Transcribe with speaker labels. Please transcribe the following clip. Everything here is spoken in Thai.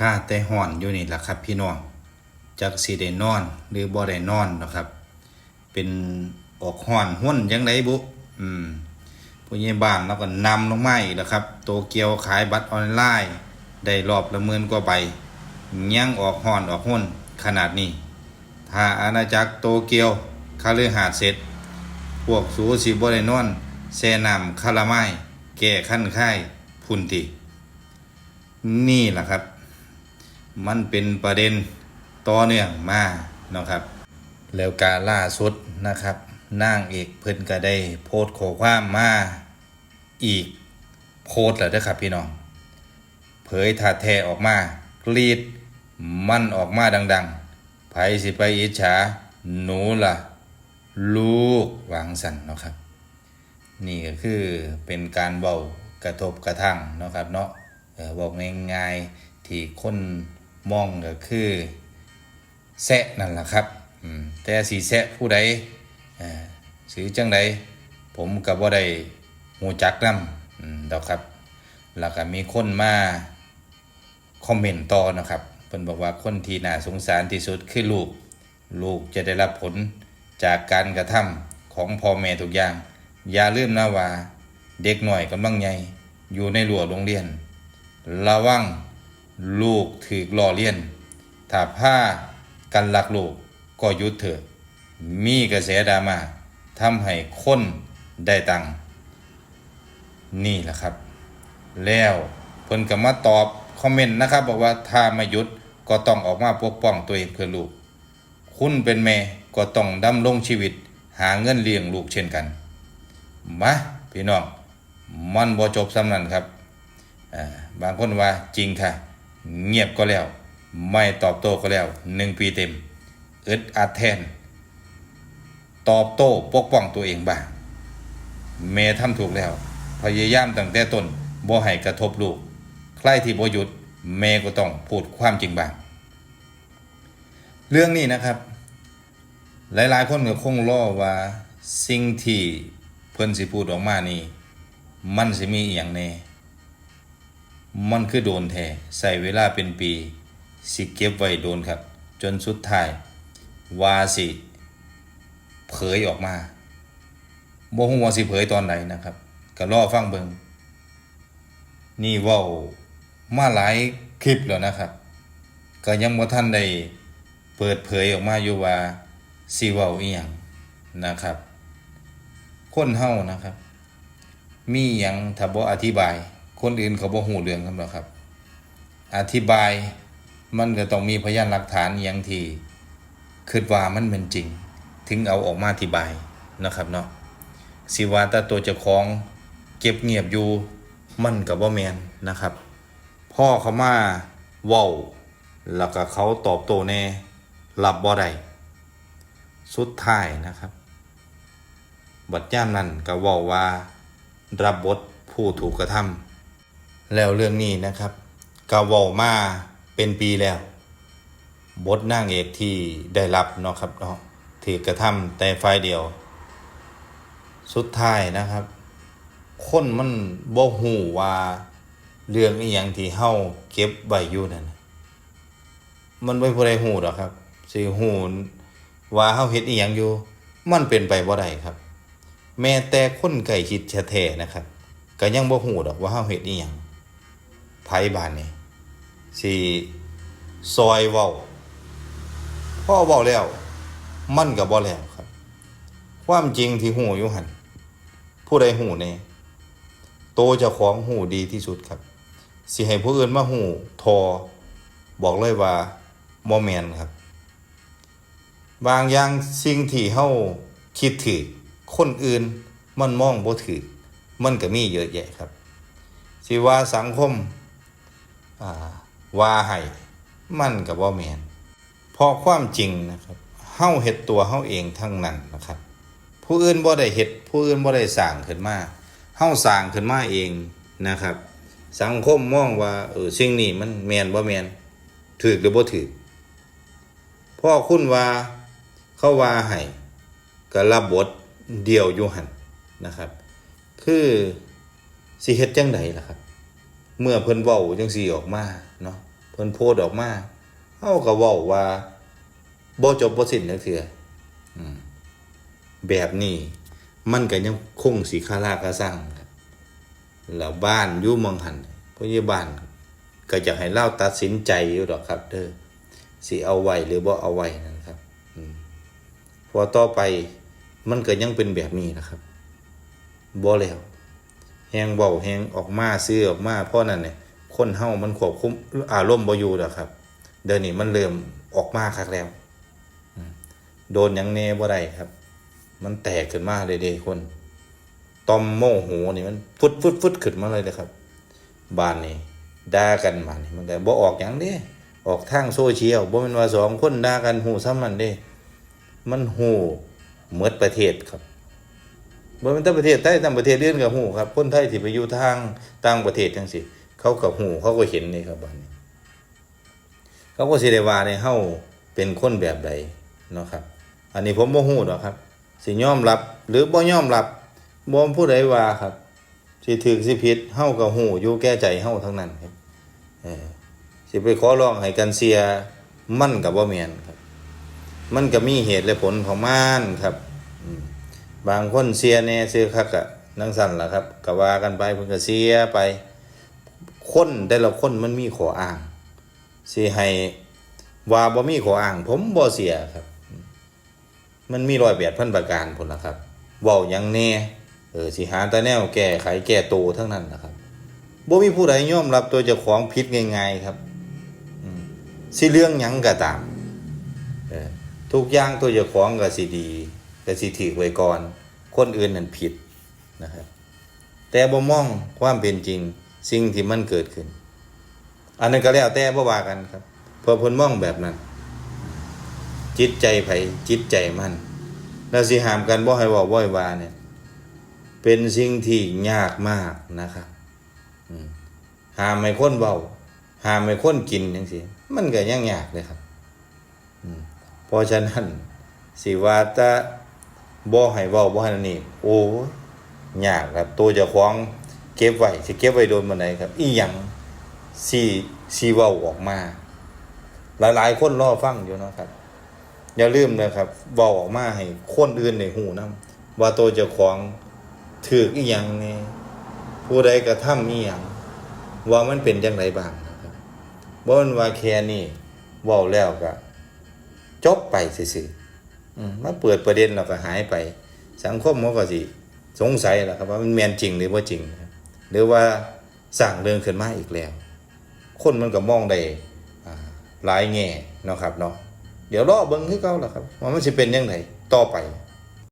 Speaker 1: ค่าแต่ห่อนอยู่นี่แหละครับ พี่น้องจักสิได้นอน หรือบ่ได้นอนนะครับ เป็นออกห่อนห้นยังไงบุอืมผู้ใหญ่บ้านแล้วก็นำลงมาอีกแล้วครับ โตเกียวขายบัตรออนไลน์ได้รอบละหมื่นกว่าใบยังออกห่อนออกห้นขนาดนี้ ถ้าอาณาจักรโตเกียวคาลือหาดเสร็จ พวกสูสิบ่ได้นอนแซนำคาราไม้แก้ขั้นค่พุ่นติ นี่แหละครับ มันเป็นประเด็นต่อเนื่องมาเนาะครับ แล้วการล่าสุดนะครับนางเอกเพิ่นก็ได้โพสต์ข้อความมาอีกโพสต์แล้วเด้ครับพี่น้อง เผยท่าแท้ออกมากรีดมันออกมาดังๆไผสิไปอิจฉาหนูล่ะ ลูกวางสันเนาะครับ นี่ก็คือเป็นการเบากระทบกระทั่งเนาะครับเนาะบอกง่ายๆที่คน มองก็คือแซะนั่นแหละครับแต่สีแซะผู้ใดเอ่อสือจังใดผมกับว่าได้หูจักนำดอกครับแล้วก็มีคนมาคอมเมนต์ต่อนะครับเพิ่นบอกว่าคนที่น่าสงสารที่สุดคือลูก ลูกจะได้รับผลจากการกระทำของพ่อแม่ทุกอย่าง อย่าลืมนะว่าเด็กหน่อยกำลังใหญ่อยู่ในรั้วโรงเรียน ระวัง ลูกถือล่อเลียน ถ้าผ้ากันลักลูกก็ยุดเถอะมีกระแสดราม่าทำให้คนได้ตังนี่แหละครับ แล้วเพิ่นก็มาตอบคอมเมนต์นะครับ บอกว่าถ้าไม่ยุดก็ต้องออกมาปกป้องตัวเองเพื่อลูก คุณเป็นแม่ก็ต้องดำรงชีวิต หาเงินเลี้ยงลูกเช่นกัน มาพี่น้อง มันบ่จบสำนันครับ บางคนว่าจริงค่ะ เงียบก็แล้ว ไม่ตอบโต้ก็แล้วหนึ่งปีเต็มอึดอัดแทน ตอบโต้ปกป้องตัวเองบ้างเมย์ทำถูกแล้ว พยายามตั้งแต่ต้นบ่ให้กระทบลูก ใครที่บ่หยุดเมย์ก็ต้องพูดความจริงบ้างเรื่องนี้นะครับ หลายๆ คนก็คงรอว่าสิ่งที่เพิ่นสิพูดออกมานี่ มันสิมีอย่างแน่ มันคือโดนแท้ใส่เวลาเป็นปี สิเก็บไว้โดนครับ จนสุดท้าย วาสิ เผยออกมาบ่ฮู้ว่าสิเผยตอนไหนนะครับก็รอฟังเบิงนี่เว้ามาหลายคลิปแล้วนะครับ ก็ยังบ่ทันได้เปิดเผยออกมาอยู่ว่าสิเว้าอีหยังนะครับ คนเฮานะครับ มีหยังถ้าบ่อธิบาย คนอื่นเขาบ่ฮู้เรื่องกันหรอกครับ อธิบายมันก็ต้องมีพยานหลักฐานอย่างที่คิดว่ามันเป็นจริง ถึงเอาออกมาอธิบายนะครับเนาะสิว่าแต่ตัวเจ้าของเก็บเงียบอยู่มันก็บ่แมนนะครับ พ่อเขามาเว้าแล้วก็เขาตอบโต้แน่รับบ่ได้สุดท้ายนะครับ บัดย่ามนั้นก็เว้าว่ารับบทผู้ถูกกระทำ แล้วเรื่องนี้นะครับก็เว้ามาเป็นปีแล้ว บทนางเอกที่ได้รับเนาะครับเนาะที่กระทำแต่ฝ่ายเดียว สุดท้ายนะครับ คนมันบ่ฮู้ว่าเรื่องอีหยังที่เฮาเก็บไว้อยู่นั่นน่ะมันบ่ผู้ใดฮู้ดอกครับสิฮู้ว่าเฮาเฮ็ดอีหยังอยู่ มันเป็นไปบ่ได้ครับ แม้แต่คนใกล้ชิดแท้ๆนะครับ ก็ยังบ่ฮู้ดอกว่าเฮาเฮ็ดอีหยัง ไผบ้านนี่สิซอยเว้าพ่อเว้าแล้ว มันก็บ่แล้วครับ ความจริงที่ฮู้อยู่หันผู้ใดฮู้แน่โตเจ้าของฮู้ดีที่สุดครับ สิให้ผู้อื่นมาฮู้ทอ บอกเลยว่าบ่แม่นครับ บางอย่างสิ่งที่เฮาคิดถือคนอื่นมันมองบ่ถือมันก็มีเยอะแยะครับ สิว่าสังคม ว่าให้มันก็บ่แมนเพราะความจริงนะครับเฮาเฮ็ดตัวเฮาเองทั้งนั้นนะครับ ผู้อื่นบ่ได้เฮ็ดผู้อื่นบ่ได้สร้างขึ้นมาเฮาสร้างขึ้นมาเองนะครับ สังคมมองว่าเออสิ่งนี้มันแมนบ่แมนถูกหรือบ่ถูกพ่อคุณว่าเขาว่าให้ก็รับบทเดียวอยู่หันนะครับ คือสิเฮ็ดจังไดล่ะครับ เมื่อเพิ่นเว้าจังซี่ออกมาเนาะเพิ่นโพสต์ออกมาเฮาก็เว้าว่าบ่จบบ่สิ้นจักเทื่อืมแบบนี้มันก็ยังคงสิคาราคาซังแล้วบ้านอยู่เมืองหันผู้ใหญ่บ้านก็อยากให้เล่าตัดสินใจอยู่ดอกครับเด้อสิเอาไว้หรือบ่เอาไว้นั่นครับอืมพอต่อไปมันก็ยังเป็นแบบนี้นะครับบ่แล้ว แฮงเว้าแฮงออกมาซื้อออกมาเพราะนั่นเนี่ยคนเฮามันควบคุมอารมณ์บอยู่ดอกครับ เดี๋ยวนี้มันเริ่มออกมาคักแล้วโดนยังแน่บ่ได้ครับ มันแตกขึ้นมาเลยเด้คนตอมโมโหนี่มันฟุดฟุดฟุดขึ้นมาเลยนะครับบ้านนี่ด่ากันมานี่มันก็บ่ออกหยังเด้ออกทางโซเชียลบ่แม่นว่าสองคนด่ากันหูซ้ำมันเด้ มันหูหมดประเทศครับ บ่แม่นแต่ประเทศไทยต่างประเทศอื่อนก็หูครับคนไทยที่ไปอยู่ทางต่างประเทศจังซี่เขาก็หูเขาก็เห็นนี่ครับบัดนี้เขาก็สิได้ว่าในเฮาเป็นคนแบบใดเนาะครับ อันนี้ผมบ่ฮู้ดอกครับ สิยอมรับ หรือบ่ยอมรับบ่ผู้ใดว่าครับ สิถูกสิผิดเฮาก็ฮู้อยู่แก่ใจเฮาทั้งนั้นครับเออสิไปขอร้องให้กันเสียมั่นก็บ่แม่นครับ มันก็มีเหตุและผลของมันครับ อืม บางคนเสียแน่เสียคักอะนั่งสั่นล่ะครับก็ว่ากันไปเพิ่นก็เสียไป คนแต่ละคนมันมีข้ออ้างสิให้ว่าบ่มีข้ออ้าง ผมบ่เสียครับ มันมีรอยแปดพันประการพุ่นล่ะครับเว้าหยังแน่เออสิหาแต่แนวแก้ไขแก้โตทั้งนั้นนะครับบ่มีผู้ใดยอมรับตัวเจ้าของผิดง่ายๆครับสิเรื่องหยังก็ตามเออทุกอย่างตัวเจ้าของก็สิดี ก็สิถือไว้ก่อน คนอื่นนั่นผิดนะครับ แต่บ่มองความเป็นจริงสิ่งที่มันเกิดขึ้น อันนั้นก็แล้วแต่บ่ว่ากันครับเพอพิ่นมองแบบนั้น จิตใจไผจิตใจมันแล้วสิหามกันบ่ให้ว้าบ่ให้ว่าเนี่ย เป็นสิ่งที่ยากมากนะครับอืมหามให้นเว้าหามให้คนกินจังซี่มันก็ยังยากเลยครับเพราะฉะนั้นสิวาจะ บ่ให้เว้าบ่ให้นั่นนี่โอ้ยากครับตัวเจ้าของเก็บไว้สิเก็บไว้โดนบ่ไดครับ อีหยังสิสิเว้าออกมา หลายๆ คนรอฟังอยู่เนาะครับ อย่าลืมนะครับเว้าออกมาให้คนอื่นได้ฮู้นํว่าตัวเจ้าของถูกอีหยังนี่ผู้ใดกระทำอีหยังว่ามันเป็นจังไดบ้างนะครับบ่ม่นว่าแค่นี้เว้าแล้วก็จบไปซื่อ มมาเปิดประเด็นเราก็หายไป สังคมมันก็สิสงสัยแหละครับว่ามันแมนจริงหรือว่าจริง หรือว่าสั่งเรื่องขึ้นมาอีกแล้ว คนมันก็มองได้หลายแง่เนาะครับเนาะเดี๋ยวรอเบิ้งให้เก่าล่ะครับว่ามันจะเป็นยังไงต่อไป